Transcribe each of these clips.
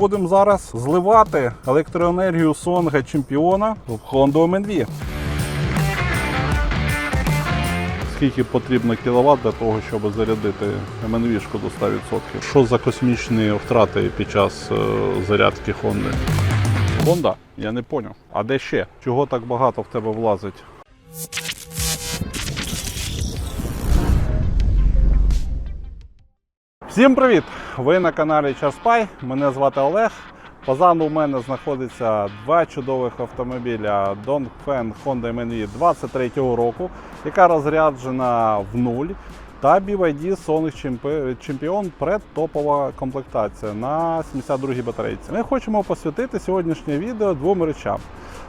будемо зараз зливати електроенергію Сонга чемпіона в Honda MNV. Скільки потрібно кіловат для того, щоб зарядити MNV-шку до 100%? Що за космічні втрати під час е, зарядки Honda? Honda? Я не поняв. А де ще? Чого так багато в тебе влазить? Всім привіт! Ви на каналі Часпай. Мене звати Олег. Позаду в мене знаходиться два чудових автомобіля Dongfeng Honda MNV 23-го року, яка розряджена в нуль. Та BYD Sonic Champi- Champion предтопова комплектація на 72-й батарейці. Ми хочемо посвятити сьогоднішнє відео двом речам.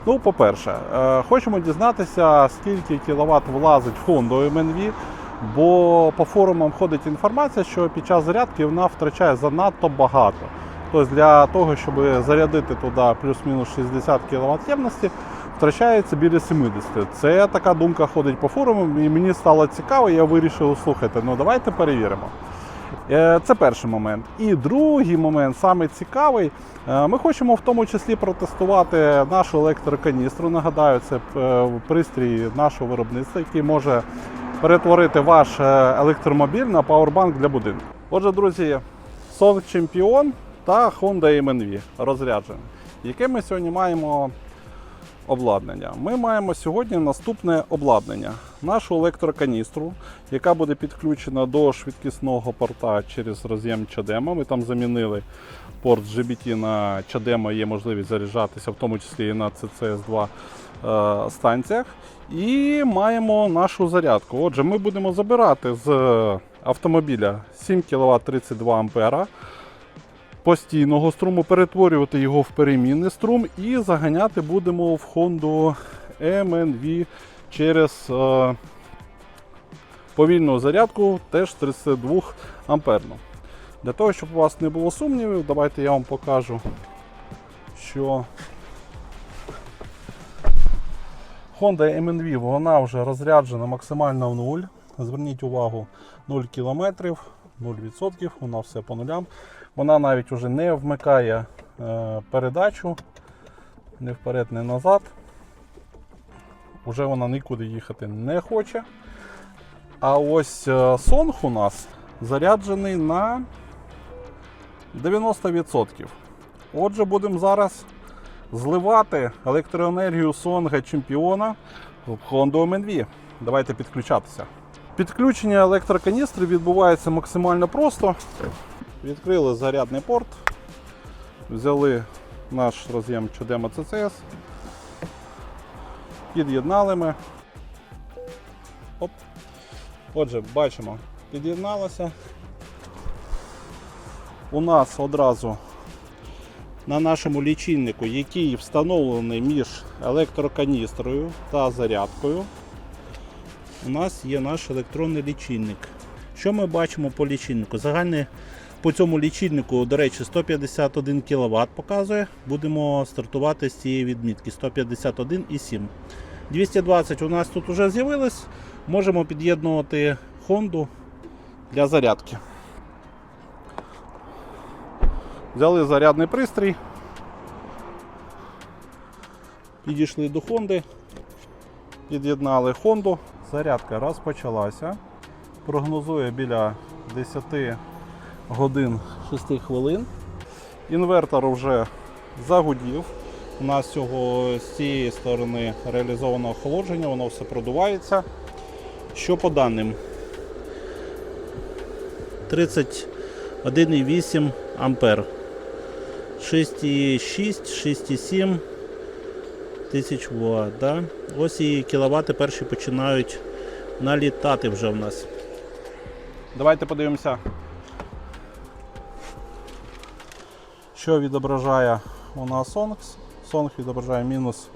Ну, по-перше, е, хочемо дізнатися, скільки кіловат влазить в Honda MNV, бо по форумам ходить інформація, що під час зарядки вона втрачає занадто багато. Тобто для того, щоб зарядити туди плюс-мінус 60 кВт ємності, втрачається біля 70. Це така думка ходить по форумам, і мені стало цікаво, я вирішив слухайте, ну давайте перевіримо. Е, Це перший момент. І другий момент, саме цікавий, е, ми хочемо в тому числі протестувати нашу електроканістру. Нагадаю, це е, пристрій нашого виробництва, який може перетворити ваш е, електромобіль на пауербанк для будинку. Отже, друзі, Song Champion та Honda MNV розряджені. Яке ми сьогодні маємо обладнання? Ми маємо сьогодні наступне обладнання. Нашу електроканістру, яка буде підключена до швидкісного порта через роз'єм CHAdeMO. Ми там замінили порт GBT на CHAdeMO, є можливість заряджатися, в тому числі і на CCS2 е, станціях. І маємо нашу зарядку. Отже, ми будемо забирати з автомобіля 7 кВт 32 ампера постійного струму, перетворювати його в перемінний струм і заганяти будемо в Honda MNV через е, повільну зарядку, теж 32 амперну. Для того, щоб у вас не було сумнівів, давайте я вам покажу, що Honda MNV вона вже розряджена максимально в нуль. Зверніть увагу, 0 км, 0%, вона все по нулям. Вона навіть вже не вмикає е, передачу не вперед, не назад. Уже вона нікуди їхати не хоче. А ось е, Song у нас заряджений на 90%. Отже, будемо зараз зливати електроенергію Сонга Чемпіона в Honda MNV. Давайте підключатися. Підключення електроканістри відбувається максимально просто. Відкрили зарядний порт, взяли наш роз'єм CHAdeMO CCS, під'єднали ми. Оп. Отже, бачимо, під'єдналося. У нас одразу на нашому лічильнику, який встановлений між електроканістрою та зарядкою, у нас є наш електронний лічильник. Що ми бачимо по лічильнику? Загальне по цьому лічильнику, до речі, 151 кВт показує. Будемо стартувати з цієї відмітки 151,7. 220 у нас тут вже з'явилось. Можемо під'єднувати Honda для зарядки. Взяли зарядний пристрій. Підійшли до Honda. Під'єднали Honda. Зарядка розпочалася. Прогнозує біля 10 годин 6 хвилин. Інвертор вже загудів. У нас цього з цієї сторони реалізовано охолодження, воно все продувається. Що по даним? 31,8 ампер. 6,6, 6,7 тисяч Вт. Да? Ось і кіловати перші починають налітати вже в нас. Давайте подивимося, що відображає у нас Songs. Song відображає мінус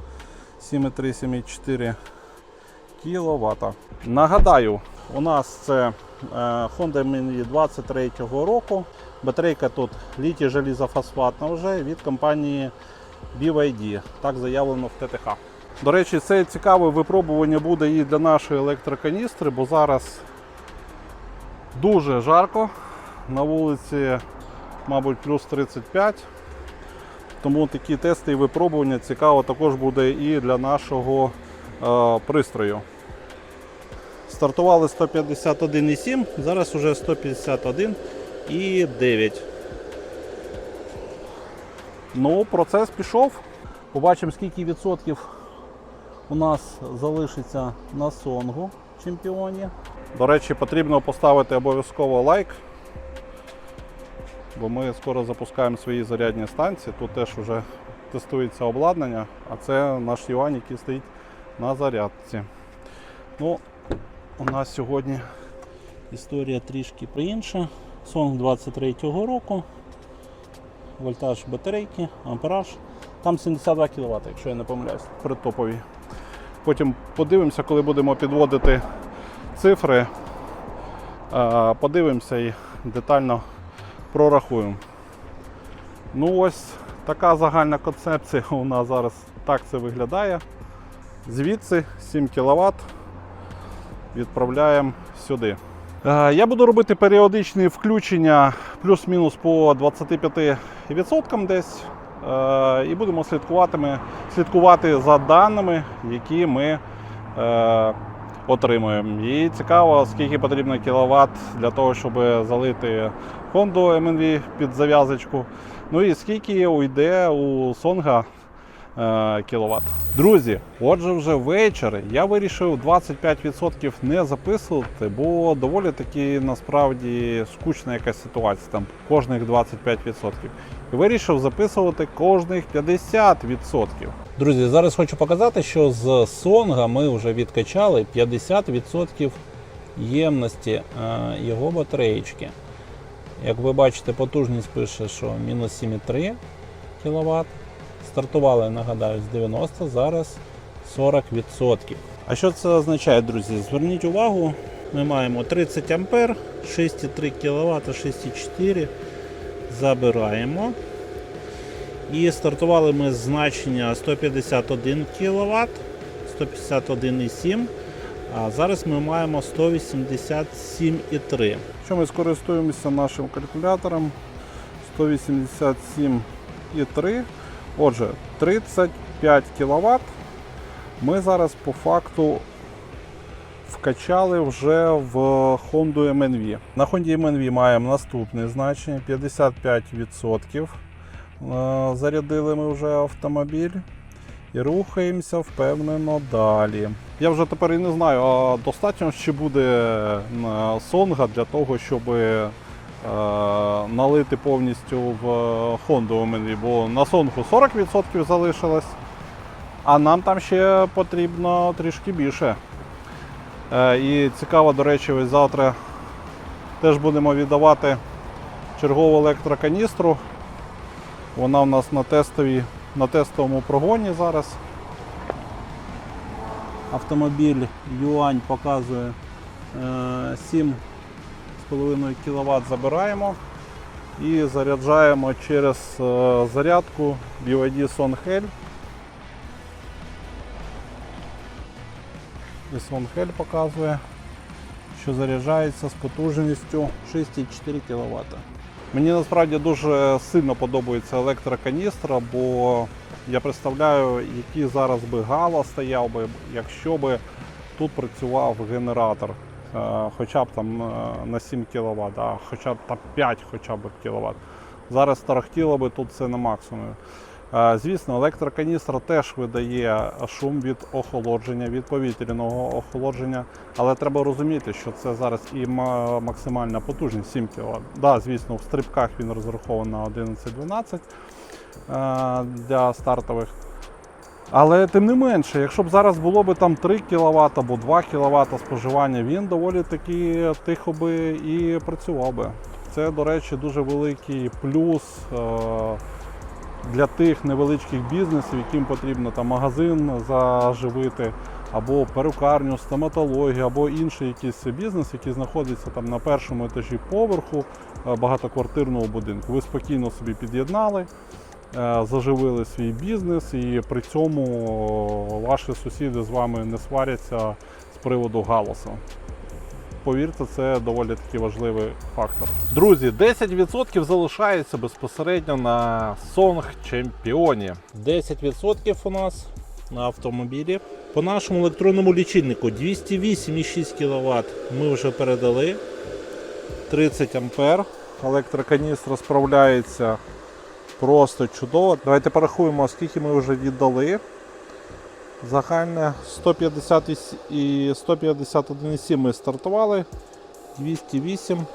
7,3-7,4 кВт. Нагадаю, у нас це Honda Mini 23-го року. Батарейка тут літій желізофосфатна вже від компанії BYD. Так заявлено в ТТХ. До речі, це цікаве випробування буде і для нашої електроканістри, бо зараз дуже жарко. На вулиці, мабуть, плюс 35. Тому такі тести і випробування цікаво також буде і для нашого е, пристрою. Стартували 151,7, зараз уже 151,9. Ну, процес пішов. Побачимо, скільки відсотків у нас залишиться на сонгу чемпіоні. До речі, потрібно поставити обов'язково лайк, бо ми скоро запускаємо свої зарядні станції. Тут теж вже тестується обладнання, а це наш Юань, який стоїть на зарядці. Ну, у нас сьогодні історія трішки інша. Сонг 23-го року. Вольтаж батарейки, ампераж. Там 72 кВт, якщо я не помиляюсь, при топовій. Потім подивимося, коли будемо підводити цифри. Подивимося і детально прорахуємо. Ну ось така загальна концепція у нас зараз так це виглядає. Звідси 7 кВт відправляємо сюди. Е, Я буду робити періодичні включення плюс-мінус по 25% десь. Е, І будемо слідкувати, слідкувати за даними, які ми е, отримуємо. І цікаво, скільки потрібно кіловат для того, щоб залити Honda MNV під зав'язочку. Ну і скільки уйде у Сонга е, кіловат. Друзі, отже, вже вечір. Я вирішив 25% не записувати, бо доволі таки насправді скучна якась ситуація. Там кожних 25%. І вирішив записувати кожних 50%. Друзі, зараз хочу показати, що з Сонга ми вже відкачали 50% ємності е, його батареїчки. Як ви бачите, потужність пише, що мінус 7,3 кВт. Стартували, нагадаю, з 90, зараз 40%. А що це означає, друзі? Зверніть увагу, ми маємо 30 А, 6,3 кВт, 6,4 забираємо. І стартували ми з значення 151 кВт, 151,7. А зараз ми маємо 187,3. Що ми скористуємося нашим калькулятором 187,3. Отже, 35 кВт ми зараз по факту вкачали вже в Honda MNV. На Honda MNV маємо наступне значення 55%. Е, Зарядили ми вже автомобіль і рухаємося впевнено далі. Я вже тепер і не знаю, а достатньо ще буде е, сонга для того, щоб Е, налити повністю в е, Honda у мене, бо на сонку 40% залишилось, а нам там ще потрібно трішки більше. Е, і цікаво, до речі, ось завтра теж будемо віддавати чергову електроканістру. Вона у нас на тестові на тестовому прогоні зараз. Автомобіль юань показує 7 2,5 кВт забираємо і заряджаємо через е, зарядку BYD Sonhel. І Sonhel показує, що заряджається з потужністю 6,4 кВт. Мені насправді дуже сильно подобається електроканістра, бо я представляю, який зараз би гала стояв би, якщо би тут працював генератор хоча б там е, на 7 кВт, а хоча б там 5 хоча б кВт. Зараз тарахтіло би тут все на максимумі. Е, Звісно, електроканістра теж видає шум від охолодження, від повітряного охолодження, але треба розуміти, що це зараз і максимальна потужність 7 кВт. Да, звісно, в стрибках він розрахований на 11-12 е, для стартових. Але тим не менше, якщо б зараз було б там 3 кВт або 2 кВт споживання, він доволі таки тихо би і працював би. Це, до речі, дуже великий плюс е, для тих невеличких бізнесів, яким потрібно там магазин заживити, або перукарню, стоматологію, або інший якийсь бізнес, який знаходиться там на першому етажі поверху е, багатоквартирного будинку. Ви спокійно собі під'єднали, заживили свій бізнес, і при цьому ваші сусіди з вами не сваряться з приводу галасу. повірте, це доволі таки важливий фактор. Друзі, 10% залишається безпосередньо на Song Чемпіоні. 10% у нас на автомобілі. По нашому електронному лічильнику 208,6 кВт ми вже передали. 30 ампер. Електроканістра справляється просто чудово. Давайте порахуємо, скільки ми вже віддали. Загальне 150 і 151,7 ми стартували. 208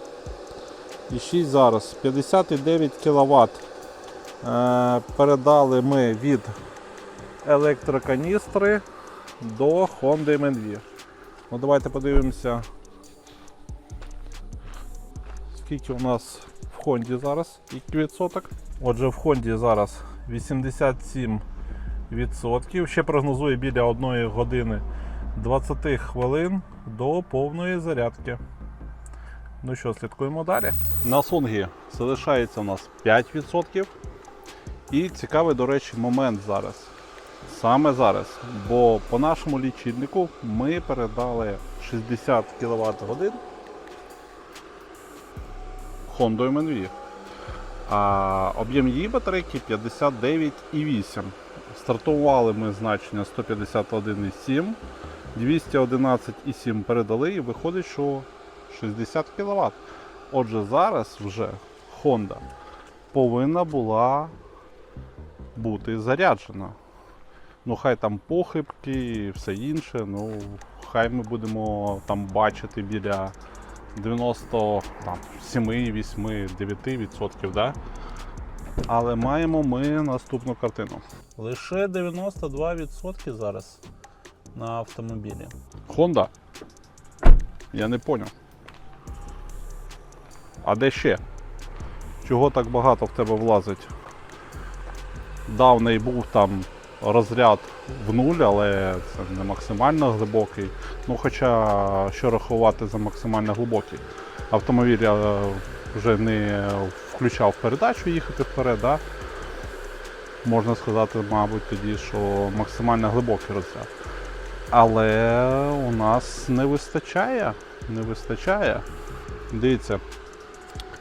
і 6 зараз. 59 кВт. Е, передали ми від електроканістри до Honda MNV. Ну, давайте подивимося, скільки у нас в Хонді зараз, який відсоток. Отже, в Хонді зараз 87 відсотків. Ще прогнозує біля 1 години 20 хвилин до повної зарядки. Ну що, слідкуємо далі. На Сонгі залишається у нас 5%. І цікавий, до речі, момент зараз. Саме зараз. Бо по нашому лічильнику ми передали 60 кВт годин Honda MNV. А об'єм її батарейки 59,8. Стартували ми значення 151,7, 211,7 передали і виходить, що 60 кВт. Отже, зараз вже Honda повинна була бути заряджена. Ну, хай там похибки і все інше. Ну, хай ми будемо там бачити біля 97, 8, 9%. Да? Але маємо ми наступну картину. Лише 92% зараз на автомобілі. Honda? Я не поняв. А де ще? Чого так багато в тебе влазить? Давний був там розряд в нуль, але це не максимально глибокий. Ну, хоча що рахувати за максимально глибокий. Автомобіль я вже не включав передачу їхати вперед. Да? Можна сказати, мабуть, тоді, що максимально глибокий розряд. Але у нас не вистачає. Не вистачає. Дивіться,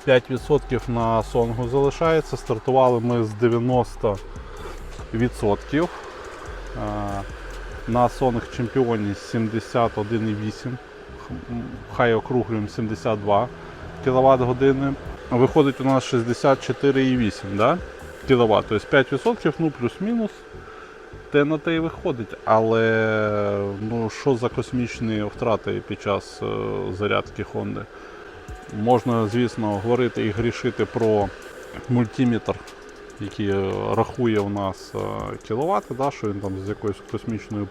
5% на сонгу залишається. Стартували ми з 90 відсотків. Е, На сонних чемпіоні 71,8. Хай округлюємо 72 кВт години. Виходить у нас 64,8 да? кВт. Тобто 5%, ну плюс-мінус. Те на те і виходить. Але ну, що за космічні втрати під час е, зарядки Honda? Можна, звісно, говорити і грішити про мультиметр який е, рахує у нас е, кіловати, да, що він там з якоюсь космічною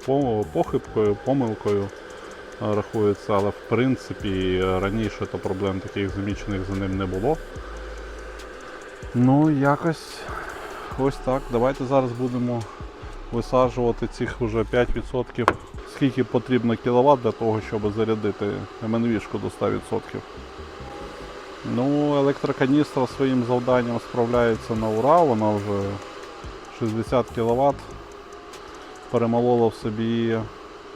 похибкою, помилкою е, рахується, але в принципі раніше то проблем таких замічених за ним не було. Ну, якось ось так. Давайте зараз будемо висаджувати цих вже 5%. Скільки потрібно кіловат для того, щоб зарядити МНВшку до 100%. Ну, електроканістра своїм завданням справляється на ура, вона вже 60 кВт перемолола в собі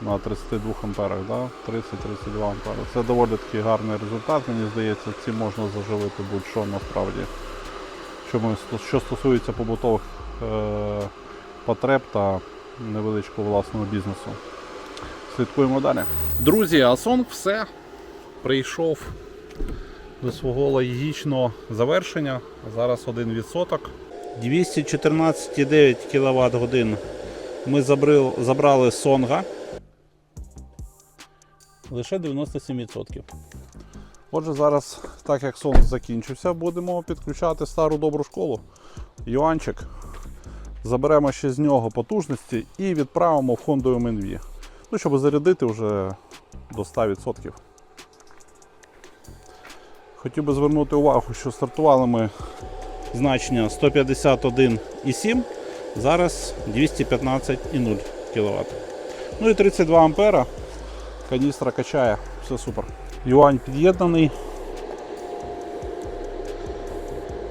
на 32 амперах, да? 30-32 ампери. Це доволі такий гарний результат, мені здається, цим можна заживити будь-що насправді. Що, ми, що стосується побутових е- потреб та невеличкого власного бізнесу. Слідкуємо далі. Друзі, Асонг все прийшов до свого логічного завершення. Зараз 1%. 214,9 кВт годин ми забрали, Сонга. Лише 97%. Отже, зараз, так як сон закінчився, будемо підключати стару добру школу. Юанчик. Заберемо ще з нього потужності і відправимо в Honda MNV. Ну, щоб зарядити вже до 100%. Хотів би звернути увагу, що стартували ми значення 151,7, зараз 215,0 кВт. Ну і 32 ампера. Каністра качає, все супер. Юань під'єднаний.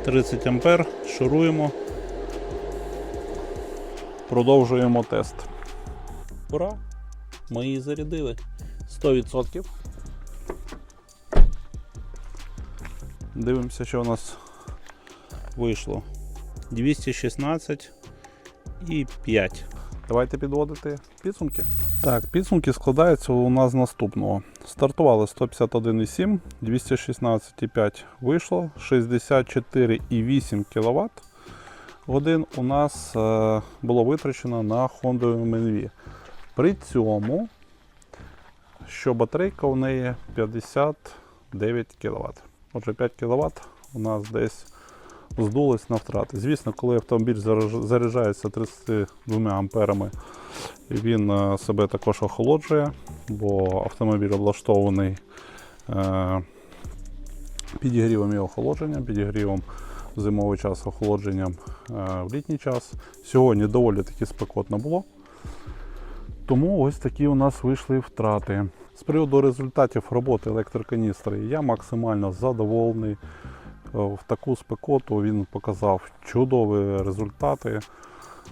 30 ампер, шуруємо. Продовжуємо тест. Ура! Ми її зарядили 100%. Дивимося, що у нас вийшло. 216 і 5. Давайте підводити підсумки. Так, підсумки складаються у нас з наступного. Стартували 151,7, 216,5 вийшло, 64,8 кВт годин у нас е, було витрачено на Honda MNV. При цьому, що батарейка у неї 59 кВт. Отже, 5 кВт у нас десь здулось на втрати. Звісно, коли автомобіль заряджається 32 амперами, він е, себе також охолоджує, бо автомобіль облаштований е, підігрівом і охолодженням, підігрівом зимовий час, охолодженням е, в літній час. Сьогодні доволі таки спекотно було. Тому ось такі у нас вийшли втрати. З приводу результатів роботи електроканістри я максимально задоволений. Е, В таку спекоту він показав чудові результати.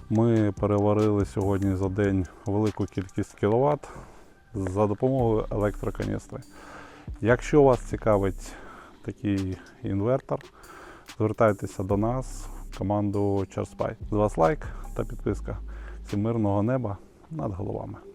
Ми переварили сьогодні за день велику кількість кіловат за допомогою електроканістри. Якщо вас цікавить такий інвертор, звертайтеся до нас, команду Charspy. З вас лайк та підписка. Всім мирного неба над головами.